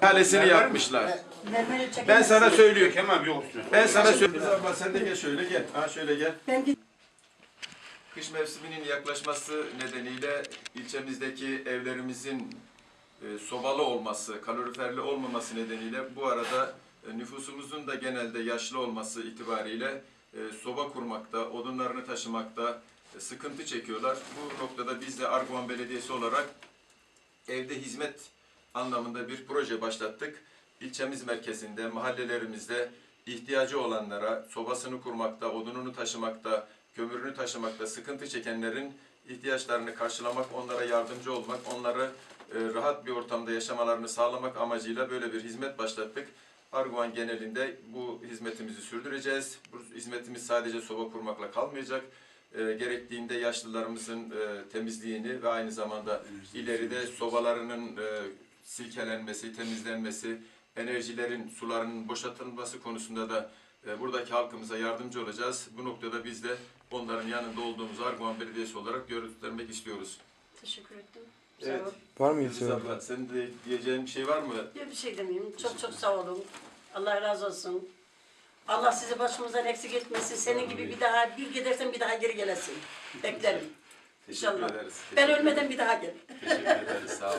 Kalesini yapmışlar. Ben sana söylüyorum. Kemal bir olsun. Ben sana söylüyorum. Sen de gel şöyle gel. Ha şöyle gel. Kış mevsiminin yaklaşması nedeniyle ilçemizdeki evlerimizin e, sobalı olması, kaloriferli olmaması nedeniyle bu arada e, nüfusumuzun da genelde yaşlı olması itibariyle e, soba kurmakta, odunlarını taşımakta sıkıntı çekiyorlar. Bu noktada biz de Arguvan Belediyesi olarak evde hizmet anlamında bir proje başlattık. İlçemiz merkezinde, mahallelerimizde ihtiyacı olanlara sobasını kurmakta, odununu taşımakta, kömürünü taşımakta sıkıntı çekenlerin ihtiyaçlarını karşılamak, onlara yardımcı olmak, onları e, rahat bir ortamda yaşamalarını sağlamak amacıyla böyle bir hizmet başlattık. Arguvan genelinde bu hizmetimizi sürdüreceğiz. Bu hizmetimiz sadece soba kurmakla kalmayacak. E, gerektiğinde yaşlılarımızın e, temizliğini ve aynı zamanda ileride sobalarının e, silkelenmesi, temizlenmesi, enerjilerin, suların boşaltılması konusunda da e, buradaki halkımıza yardımcı olacağız. Bu noktada biz de onların yanında olduğumuzu Arguvan Belediyesi olarak göstermek istiyoruz. Teşekkür ettim. Evet. Var mı Yıldız abla, senin de diyeceğin bir şey var mı? Yok bir şey demeyeyim. Çok çok sağ olun. Allah razı olsun. Allah sizi başımızdan eksik etmesin. Senin gibi bir daha bir gidersen bir daha geri gelesin. Beklerim. Teşekkür İnşallah. ederiz. Ben Teşekkür ölmeden bir daha gel. Teşekkür ederiz. Sağ